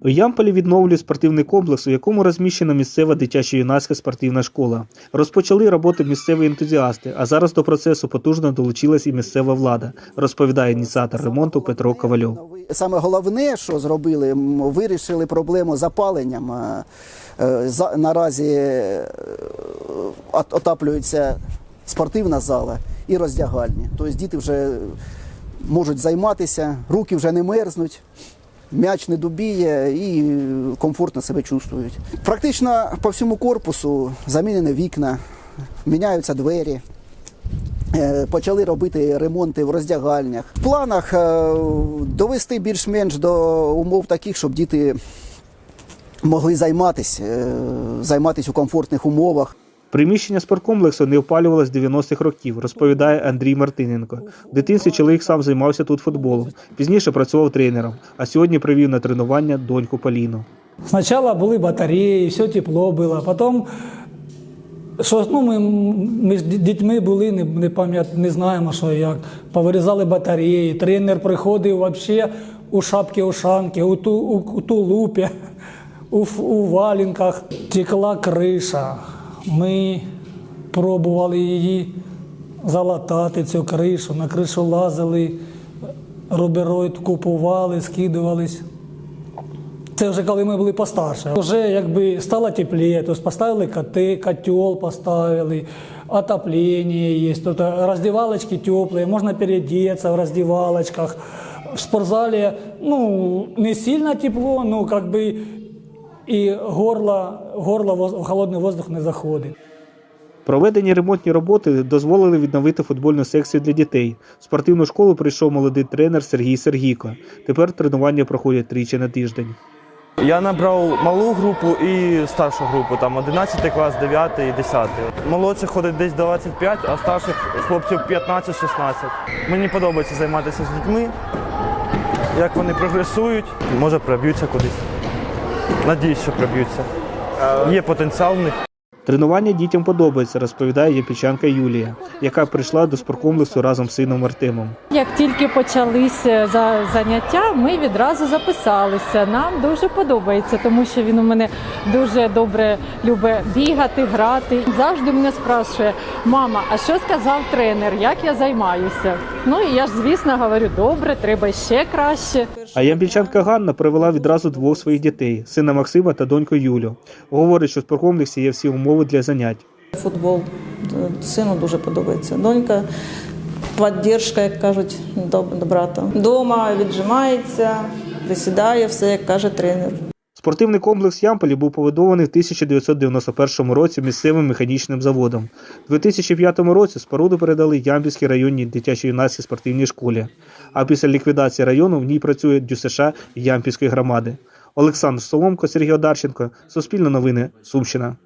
У Ямполі відновлюють спортивний комплекс, у якому розміщена місцева дитячо-юнацька спортивна школа. Розпочали роботу місцеві ентузіасти, а зараз до процесу потужно долучилась і місцева влада, розповідає ініціатор ремонту Петро Ковальов. Саме головне, що зробили, вирішили проблему з опаленням. Е, е, Наразі е, отаплюється спортивна зала і роздягальні. Тобто діти вже можуть займатися, руки вже не мерзнуть. М'яч не дубіє і комфортно себе чувствують. Практично по всьому корпусу замінені вікна, міняються двері. Е, Почали робити ремонти в роздягальнях. В планах е, довести більш-менш до умов таких, щоб діти могли займатися, е, займатися у комфортних умовах. Приміщення спорткомплексу не опалювалось з 90-х років, розповідає Андрій Мартиненко. В дитинстві чоловік сам займався тут футболом. Пізніше працював тренером, а сьогодні привів на тренування доньку Поліну. Сначала були батареї, все тепло було, потім. Що, ну, ми, ми ж дітьми були, не, не, пам'ят, не знаємо, що як. Повирізали батареї, тренер приходив взагалі у шапки ушанки, у, ту, у, у тулупі, у, у валінках. Текла криша. Ми пробували її залатати, цю кришу. На кришу лазили, рубероїд купували, скидувались. Це вже коли ми були постарше. Вже якби стало тепліше, тобто поставили коти, котел поставили, отоплення є, тут роздівалочки теплі, можна переодеться в роздівалочках. В спортзалі ну, не сильно тепло, ну как би і горло, горло холодний воздух не заходить. Проведені ремонтні роботи дозволили відновити футбольну секцію для дітей. В спортивну школу прийшов молодий тренер Сергій Сергійко. Тепер тренування проходять тричі на тиждень. Я набрав малу групу і старшу групу, там 11 клас, 9 і 10. Молодших ходить десь 25, а старших хлопців 15-16. Мені подобається займатися з дітьми, як вони прогресують, може проб'ються кудись. Надіюсь, що проб'ються. Є потенціал в них. Тренування дітям подобається, розповідає єпічанка Юлія, яка прийшла до спорткомплексу разом з сином Артемом. Як тільки почалися за заняття, ми відразу записалися. Нам дуже подобається, тому що він у мене дуже добре любить бігати, грати. Завжди мене спрашує, мама, а що сказав тренер, як я займаюся? Ну і я ж звісно говорю, добре, треба ще краще. А ямбільчанка Ганна привела відразу двох своїх дітей сина Максима та доньку Юлю. Говорить, що в спорткомплексі є всі умови для занять. Футбол е, сину дуже подобається. Донька, підтримка, як кажуть, до до брата. Дома віджимається, присідає, все як каже тренер. Спортивний комплекс Ямполі був побудований в 1991 році місцевим механічним заводом. У 2005 році споруду передали Ямпільській районній дитячо-юнацькій спортивній школі. А після ліквідації району в ній працює ДЮСШ Ямпільської громади. Олександр Соломко, Сергій Одарченко, Суспільне новини, Сумщина.